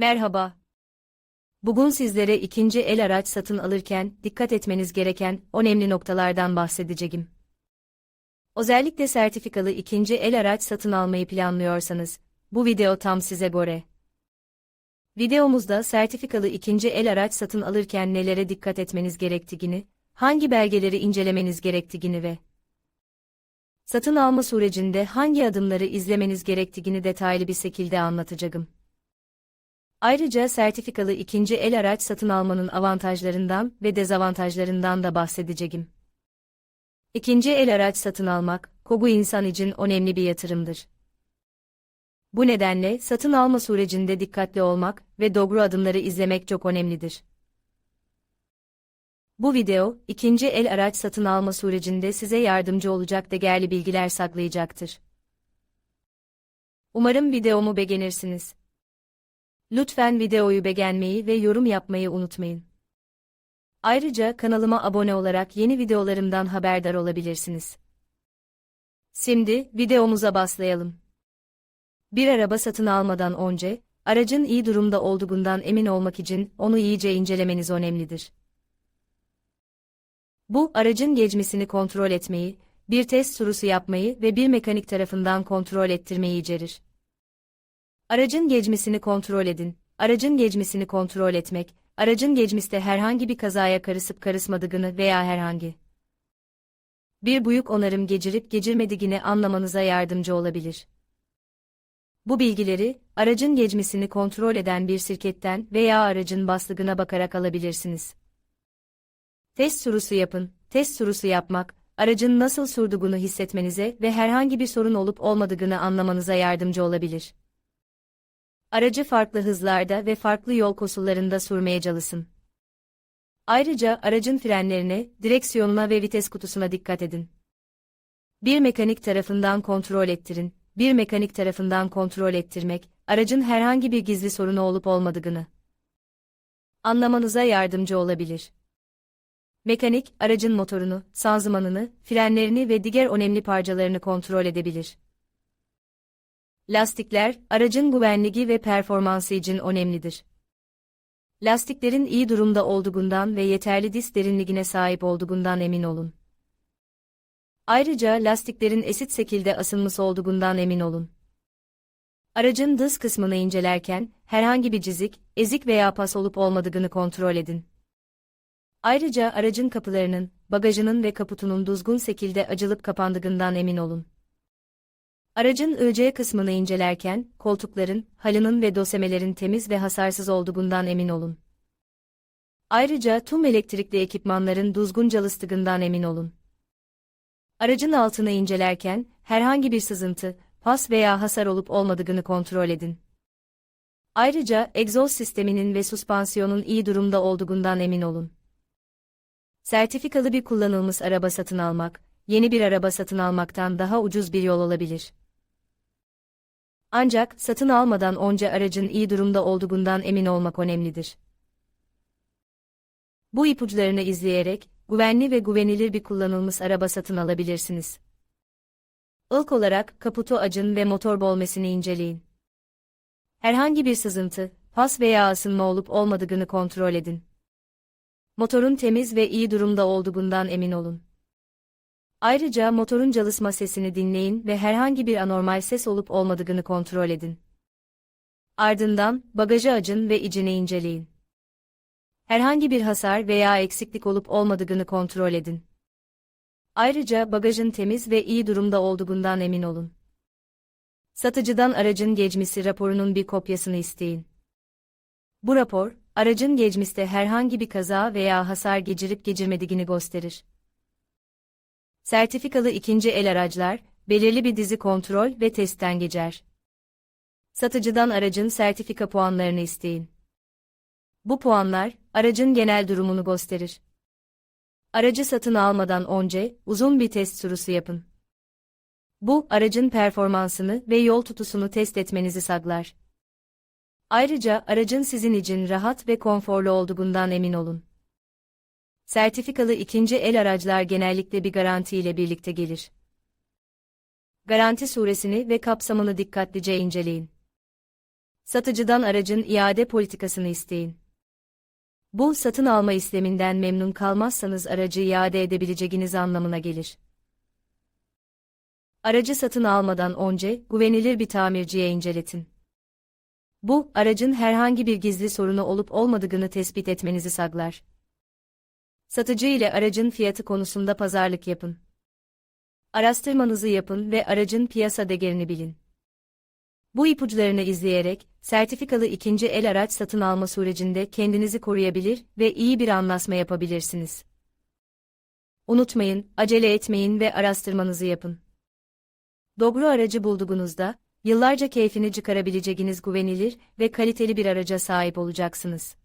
Merhaba. Bugün sizlere ikinci el araç satın alırken dikkat etmeniz gereken önemli noktalardan bahsedeceğim. Özellikle sertifikalı ikinci el araç satın almayı planlıyorsanız, bu video tam size göre. Videomuzda sertifikalı ikinci el araç satın alırken nelere dikkat etmeniz gerektiğini, hangi belgeleri incelemeniz gerektiğini ve satın alma sürecinde hangi adımları izlemeniz gerektiğini detaylı bir şekilde anlatacağım. Ayrıca sertifikalı ikinci el araç satın almanın avantajlarından ve dezavantajlarından da bahsedeceğim. İkinci el araç satın almak, kogu insan için önemli bir yatırımdır. Bu nedenle satın alma sürecinde dikkatli olmak ve doğru adımları izlemek çok önemlidir. Bu video, ikinci el araç satın alma sürecinde size yardımcı olacak değerli bilgiler saklayacaktır. Umarım videomu beğenirsiniz. Lütfen videoyu beğenmeyi ve yorum yapmayı unutmayın. Ayrıca kanalıma abone olarak yeni videolarımdan haberdar olabilirsiniz. Şimdi videomuza başlayalım. Bir araba satın almadan önce, aracın iyi durumda olduğundan emin olmak için onu iyice incelemeniz önemlidir. Bu, aracın geçmesini kontrol etmeyi, bir test sürüsü yapmayı ve bir mekanik tarafından kontrol ettirmeyi içerir. Aracın geçmesini kontrol edin. Aracın geçmesini kontrol etmek, aracın geçmiste herhangi bir kazaya karışıp karışmadığını veya herhangi bir büyük onarım geçirip geçirmediğini anlamanıza yardımcı olabilir. Bu bilgileri, aracın geçmesini kontrol eden bir şirketten veya aracın baslıgına bakarak alabilirsiniz. Test sürüsü yapın. Test sürüsü yapmak, aracın nasıl sürdüğünü hissetmenize ve herhangi bir sorun olup olmadığını anlamanıza yardımcı olabilir. Aracı farklı hızlarda ve farklı yol koşullarında sürmeye çalışın. Ayrıca aracın frenlerine, direksiyonuna ve vites kutusuna dikkat edin. Bir mekanik tarafından kontrol ettirin. Bir mekanik tarafından kontrol ettirmek, aracın herhangi bir gizli sorunu olup olmadığını anlamanıza yardımcı olabilir. Mekanik, aracın motorunu, şanzımanını, frenlerini ve diğer önemli parçalarını kontrol edebilir. Lastikler, aracın güvenliği ve performansı için önemlidir. Lastiklerin iyi durumda olduğundan ve yeterli disk derinliğine sahip olduğundan emin olun. Ayrıca lastiklerin esit şekilde asılmış olduğundan emin olun. Aracın dış kısmını incelerken, herhangi bir cizik, ezik veya pas olup olmadığını kontrol edin. Ayrıca aracın kapılarının, bagajının ve kaputunun düzgün şekilde açılıp kapandığından emin olun. Aracın ÖC kısmını incelerken, koltukların, halının ve döşemelerin temiz ve hasarsız olduğundan emin olun. Ayrıca tüm elektrikli ekipmanların düzgün çalıştığından emin olun. Aracın altını incelerken, herhangi bir sızıntı, pas veya hasar olup olmadığını kontrol edin. Ayrıca egzoz sisteminin ve süspansiyonun iyi durumda olduğundan emin olun. Sertifikalı bir kullanılmış araba satın almak, yeni bir araba satın almaktan daha ucuz bir yol olabilir. Ancak satın almadan önce aracın iyi durumda olduğundan emin olmak önemlidir. Bu ipuçlarını izleyerek, güvenli ve güvenilir bir kullanılmış araba satın alabilirsiniz. İlk olarak kaputu açın ve motor bolmesini inceleyin. Herhangi bir sızıntı, pas veya ısınma olup olmadığını kontrol edin. Motorun temiz ve iyi durumda olduğundan emin olun. Ayrıca motorun çalışma sesini dinleyin ve herhangi bir anormal ses olup olmadığını kontrol edin. Ardından, bagajı açın ve içini inceleyin. Herhangi bir hasar veya eksiklik olup olmadığını kontrol edin. Ayrıca bagajın temiz ve iyi durumda olduğundan emin olun. Satıcıdan aracın geçmesi raporunun bir kopyasını isteyin. Bu rapor, aracın geçmişte herhangi bir kaza veya hasar geçirip geçirmediğini gösterir. Sertifikalı ikinci el araçlar, belirli bir dizi kontrol ve testten geçer. Satıcıdan aracın sertifika puanlarını isteyin. Bu puanlar, aracın genel durumunu gösterir. Aracı satın almadan önce, uzun bir test sürüsü yapın. Bu, aracın performansını ve yol tutusunu test etmenizi sağlar. Ayrıca aracın sizin için rahat ve konforlu olduğundan emin olun. Sertifikalı ikinci el araçlar genellikle bir garanti ile birlikte gelir. Garanti suresini ve kapsamını dikkatlice inceleyin. Satıcıdan aracın iade politikasını isteyin. Bu satın alma işleminden memnun kalmazsanız aracı iade edebileceğiniz anlamına gelir. Aracı satın almadan önce güvenilir bir tamirciye inceletin. Bu, aracın herhangi bir gizli sorunu olup olmadığını tespit etmenizi sağlar. Satıcı ile aracın fiyatı konusunda pazarlık yapın. Araştırmanızı yapın ve aracın piyasa değerini bilin. Bu ipuçlarını izleyerek, sertifikalı ikinci el araç satın alma sürecinde kendinizi koruyabilir ve iyi bir anlaşma yapabilirsiniz. Unutmayın, acele etmeyin ve araştırmanızı yapın. Doğru aracı bulduğunuzda, yıllarca keyfini çıkarabileceğiniz güvenilir ve kaliteli bir araca sahip olacaksınız.